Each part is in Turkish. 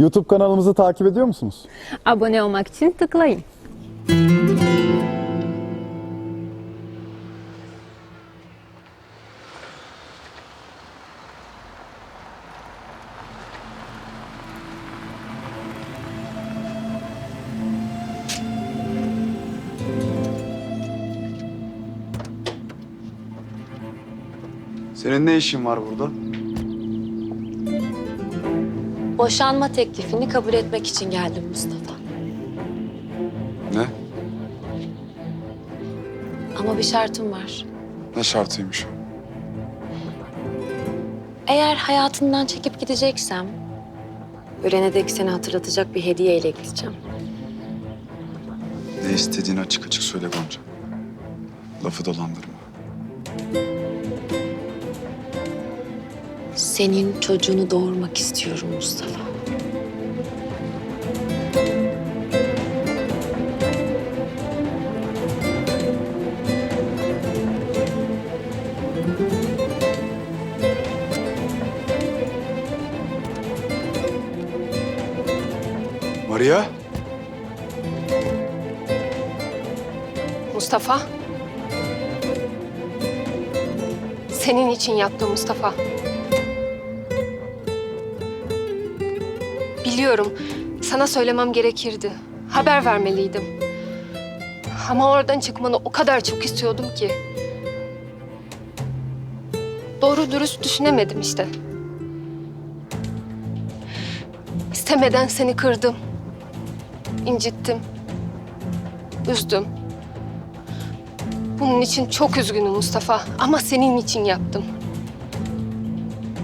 YouTube kanalımızı takip ediyor musunuz? Abone olmak için tıklayın. Senin ne işin var burada? Boşanma teklifini kabul etmek için geldim Mustafa. Ne? Ama bir şartım var. Ne şartıymış? Eğer hayatından çekip gideceksem... ...ölene dek seni hatırlatacak bir hediyeyle gideceğim. Ne istediğini açık açık söyle Gonca. Lafı dolandırma. Senin çocuğunu doğurmak istiyorum Mustafa. Maria? Mustafa. Senin için yaptım Mustafa. Biliyorum. Sana söylemem gerekirdi. Haber vermeliydim. Ama oradan çıkmanı o kadar çok istiyordum ki. Doğru dürüst düşünemedim işte. İstemeden seni kırdım. incittim. Üzdüm. Bunun için çok üzgünüm Mustafa ama senin için yaptım.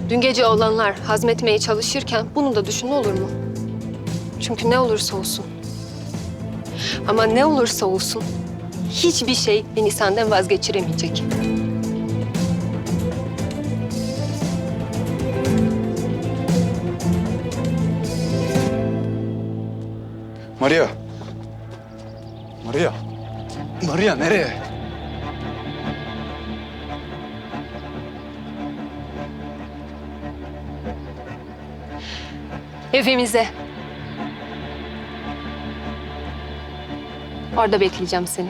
Dün gece olanlar hazmetmeye çalışırken bunu da düşün olur mu? Çünkü ne olursa olsun. Ama ne olursa olsun hiçbir şey beni senden vazgeçiremeyecek. Maria. Maria. Maria nereye? Evimize. Orada bekleyeceğim seni.